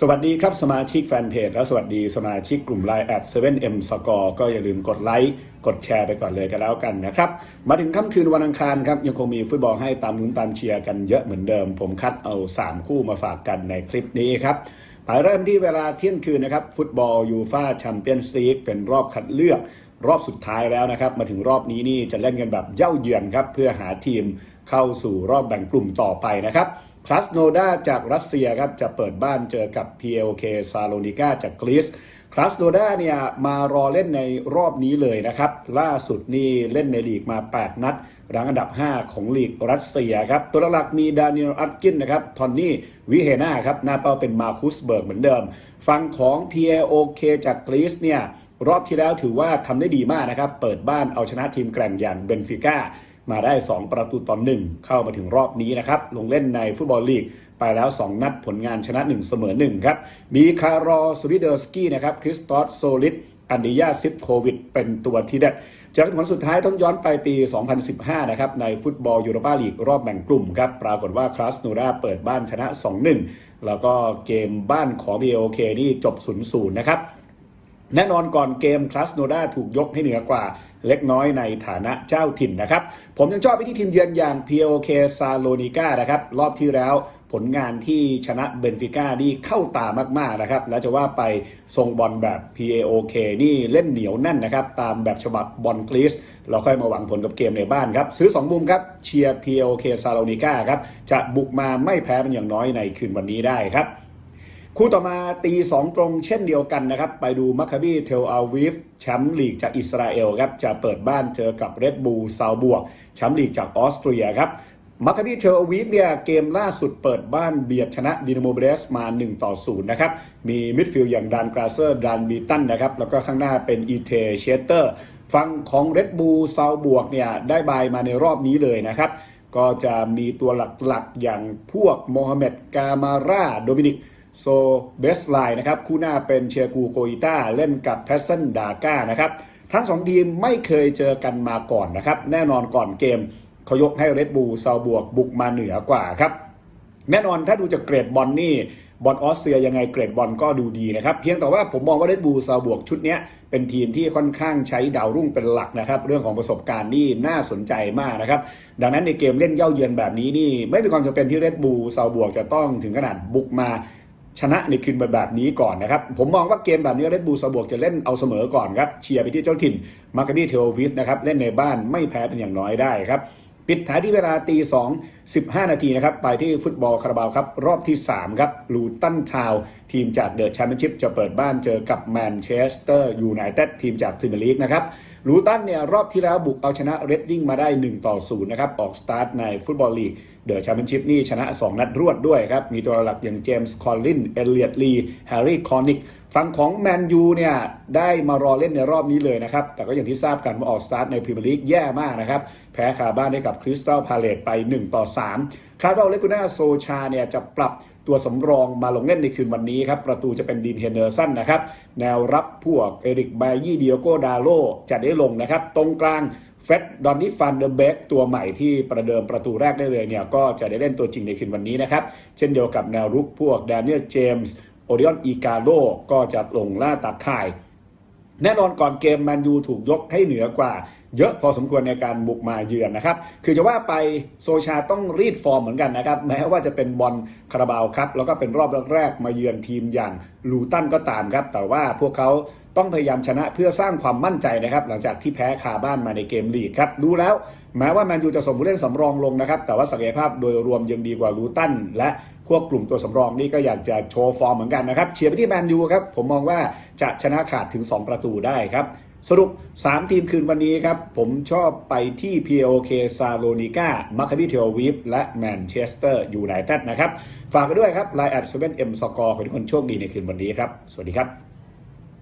สวัสดีครับสมาชิกแฟนเพจและสวัสดีสมาชิกกลุ่มไลน์แอด 7M Score ก็อย่าลืมกดไลค์กดแชร์ไปก่อนเลยกันแล้วกันนะครับ มาถึงค่ำคืนวันอังคารครับ ยังคงมีฟุตบอลให้ตามลุ้นตามเชียร์กันเยอะเหมือนเดิม ผมคัดเอา 3 คู่มาฝากกันในคลิปนี้ครับไปเริ่มที่เวลาเที่ยงคืนนะครับ ฟุตบอลยูฟาแชมเปี้ยนส์ลีกเป็นรอบคัดเลือกรอบสุดท้ายแล้วนะครับ มาถึงรอบนี้นี่จะเล่นกันแบบเย่าเยือนครับเพื่อหาทีมเข้าสู่รอบแบ่งกลุ่มต่อไปนะครับ คลาสโนดาจากรัสเซียครับจะเปิดบ้านเจอกับ PLK ซาโลนิกาจากกรีซคลาสโนดาเนี่ยมารอเล่นในรอบนี้เลยนะครับ ล่าสุดนี่เล่นในลีกมา 8 นัดรังอันดับ 5 ของลีกรัสเซียครับ ตัวหลักมีดานิลอัตกินนะครับทอนนี่วิเฮนาครับหน้าเป้าเป็นมาคุสเบิร์กเหมือนเดิม ฝั่งของ PLK จากกรีซเนี่ยรอบที่แล้วถือว่าทำได้ดีมากนะครับ เปิดบ้านเอาชนะทีมแกร่งอย่างเบนฟิก้า มาได้ 2 ประตูต่อหนึ่งเข้ามาถึงรอบนี้นะครับ ลงเล่นในฟุตบอลลีกไปแล้ว 2 นัดผลงานชนะ 1 เสมอ 1 ครับ มีคารอสวิเดอร์สกี้นะครับคริสตอสโซลิดอันดิยาซิฟโควิด เป็นตัวที่เด็ดจากผลสุดท้ายต้องย้อนไปปี 2015 นะครับ ในฟุตบอลยูโรปาลีกรอบแบ่งกลุ่มครับ ปรากฏว่าคลาสโนราเปิดบ้านชนะ 2-1 แล้วก็เกมบ้านของ BOK นี่จบ 0-0 นะครับ แน่นอนก่อนเกมคลาสโนดาถูกยกให้เหนือกว่า เล็กน้อยในฐานะเจ้าถิ่นนะครับ ผมยังชอบไปที่ทีมเยือนอย่าง POK ซาโลนิกานะครับ รอบที่แล้วผลงานที่ชนะเบนฟิก้านี่เข้าตามาก ๆ นะครับ แล้วจะว่าไปทรงบอลแบบ PAOK นี่เล่นเหนียวแน่นนะครับ ตามแบบฉบับบอลกรีซเราค่อยมาหวังผลกับเกมในบ้านครับ ซื้อ 2 มุมครับ เชียร์ PAOK ซาโลนิก้าครับ จะบุกมาไม่แพ้เป็นอย่างน้อยในคืนวันนี้ได้ครับ คู่ต่อมาตีสองตรงเช่นเดียวกันนะครับ ไปดูมัคคาบีเทลอาวีฟแชมป์ลีกจากอิสราเอลครับจะเปิดบ้านเจอกับเรดบูลซาวบวกแชมป์ลีกจากออสเตรียครับมัคคาบีเทลอาวีฟเนี่ยเกมล่าสุดเปิดบ้านเบียดชนะดินาโมเบรสมา 1 ต่อ 0 นะครับ มีมิดฟิลด์อย่างดานกราเซอร์ดานบีตันนะครับ แล้วก็ข้างหน้าเป็นอีเทเชสเตอร์ ฝั่งของเรดบูลซาวบวกเนี่ยได้บายมาในรอบนี้เลยนะครับ ก็จะมีตัวหลักๆอย่างพวกโมฮัมเหม็ดกามาราโดมินิก โซเบสไลน์นะครับ คู่หน้าเป็นเชียกูโกอิต้าเล่นกับแพสเซนดาก้านะครับ ทั้งสองทีมไม่เคยเจอกันมาก่อนนะครับ แน่นอนก่อนเกมเขายกให้เรดบูลซาบวกบุกมาเหนือกว่าครับ แน่นอนถ้าดูจากเกรดบอลนี่บอลออสเตรียยังไงเกรดบอลก็ดูดีนะครับ เพียงแต่ว่าผมมองว่าเรดบูลซาบวกชุดนี้เป็นทีมที่ค่อนข้างใช้ดาวรุ่งเป็นหลักนะครับ เรื่องของประสบการณ์นี่น่าสนใจมากนะครับ ดังนั้นในเกมเล่นเย่าเยือนแบบนี้นี่ ไม่มีความจำเป็นที่เรดบูลซาบวกจะต้องถึงขนาดบุกมา ชนะในคืนแบบนี้ก่อนนะครับ ผมมองว่าเกมแบบนี้เรดบูลซาบวกจะเล่นเอาเสมอก่อนครับ เชียร์ไปที่เจ้าถิ่นมาร์กาดีเทลวิสนะครับ เล่นในบ้านไม่แพ้เป็นอย่างน้อยได้ครับ ปิดท้ายที่เวลาตีสอง15นาทีนะครับ ไปที่ฟุตบอลคาราบาวครับ รอบที่ 3 ครับลูตันทาวทีมจากเดอะแชมเปี้ยนชิพจะเปิดบ้านเจอกับแมนเชสเตอร์ยูไนเต็ดทีมจากพรีเมียร์ลีกนะครับ ลูตันเนี่ยรอบที่แล้วบุกเอาชนะเรดดิ้งมาได้ 1 ต่อ 0 นะครับ ออกสตาร์ทในฟุตบอลลีกเดอะแชมเปี้ยนชิพนี่ชนะ 2 นัดรวดด้วยครับ มีตัวหลักอย่างเจมส์คอลลิน เอเลียตลี แฮร์รี่ คอนิกฝั่งของแมนยูเนี่ยได้มารอเล่นในรอบนี้เลยนะครับ แต่ก็อย่างที่ทราบกันว่าออกสตาร์ทในพรีเมียร์ลีกแย่มากนะครับ แพ้คาบ้านให้กับคริสตัลพาเลตไป 1 ต่อ 3 คาดว่าเลกูน่าโซชาเนี่ยจะปรับ ตัวสำรองมาลงเล่นในคืนวันนี้ครับ ประตูจะเป็นดีนเฮนเดอร์สันนะครับ แนวรับพวกเอริกบายี่เดียโกดาโลจะได้ลงนะครับ ตรงกลางเฟดดอนนี่ฟันเดอร์เบกตัวใหม่ที่ประเดิมประตูแรกได้เลยเนี่ย ก็จะได้เล่นตัวจริงในคืนวันนี้นะครับ เช่นเดียวกับแนวรุกพวกแดเนียลเจมส์โอริออนอีกาโลก็จะลงล่าตาข่าย แน่นอนก่อนเกมแมนยูถูกยกให้เหนือกว่า เยอะพอสมควรในการบุกมาเยือนนะครับ คือจะว่าไปโซชาต้องรีดฟอร์มเหมือนกันนะครับ แม้ว่าจะเป็นบอลคาราบาวครับ แล้วก็เป็นรอบแรกๆมาเยือนทีมอย่างลูตันก็ตามครับ แต่ว่าพวกเขาต้องพยายามชนะเพื่อสร้างความมั่นใจนะครับ หลังจากที่แพ้คาบ้านมาในเกมลีกครับ ดูแล้ว แม้ว่าแมนยูจะส่งผู้เล่นสำรองลงนะครับ แต่ว่าศักยภาพโดยรวมยังดีกว่าลูตันและ วกกลุ่มตัวสำรองนี่ก็อยากจะโชว์ฟอร์มเหมือนกันนะครับเชียร์ไปที่แมนยูครับผมมองว่าจะชนะขาดถึง 2 ประตูได้ครับสรุป 3 ทีมคืนวันนี้ครับ ผมชอบไปที่ POK ซาโลนิกามัคคาบิเทลวิฟและแมนเชสเตอร์ยูไนเต็ดนะครับ ฝากไปด้วยครับไลน์แอดเซเว่นเอ็มสกอร์ขอให้ทุกคนโชคดีในคืนวันนี้ครับ สวัสดีครับ